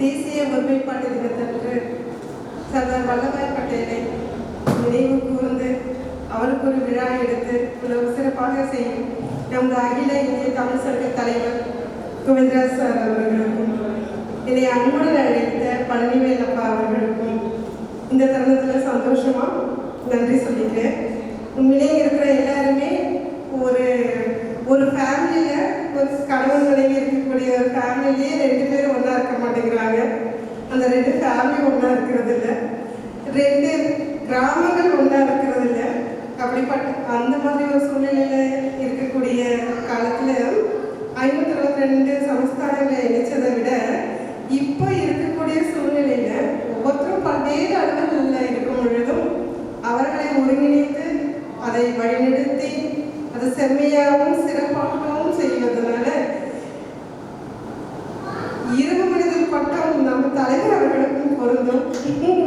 தேசிய ஒருமைப்பாட்டு தினத்தன்று சர்தார் வல்லபாய் பட்டேலை நினைவு கூர்ந்து அவருக்கு ஒரு விழா எடுத்து இவ்வளவு சிறப்பாக செய்யும் நமது அகில இந்திய தமிழ் சங்க தலைவர் குவிந்திரா சார் அவர்களுக்கும் இதை அன்புடன் அழைத்த பழனிவேல் அப்பா அவர்களுக்கும் இந்த தருணத்தில் சந்தோஷமாக நன்றி சொல்லிக்கிறேன். உண்மையிலே இருக்கிற எல்லாருமே ஒரு ஒரு ஃபேமிலியில் ஒரு கணவன் மனைவி ஃபேமிலியே ரெண்டு பேரும் ஒன்றா இருக்க மாட்டேங்கிறாங்க. அந்த ரெண்டு ஃபேமிலி ஒன்றா இருக்கிறது இல்லை ரெண்டு கிராமங்கள் ஒன்றா இருக்கிறது இல்லை அப்படிப்பட்ட அந்த மாதிரி ஒரு சூழ்நிலையில் இருக்கக்கூடிய காலத்தில் ஐநூற்றி அறுபத்தி ரெண்டு சமஸ்தானங்களை இணைச்சதை விட இப்போ இருக்கக்கூடிய சூழ்நிலையில் ஒவ்வொருத்தரும் பல்வேறு அளவுகளில் இருக்கும் பொழுதும் அவர்களை ஒருங்கிணைத்து அதை வழிநடத்தி அது செம்மையாகவும் சிறப்பு que tem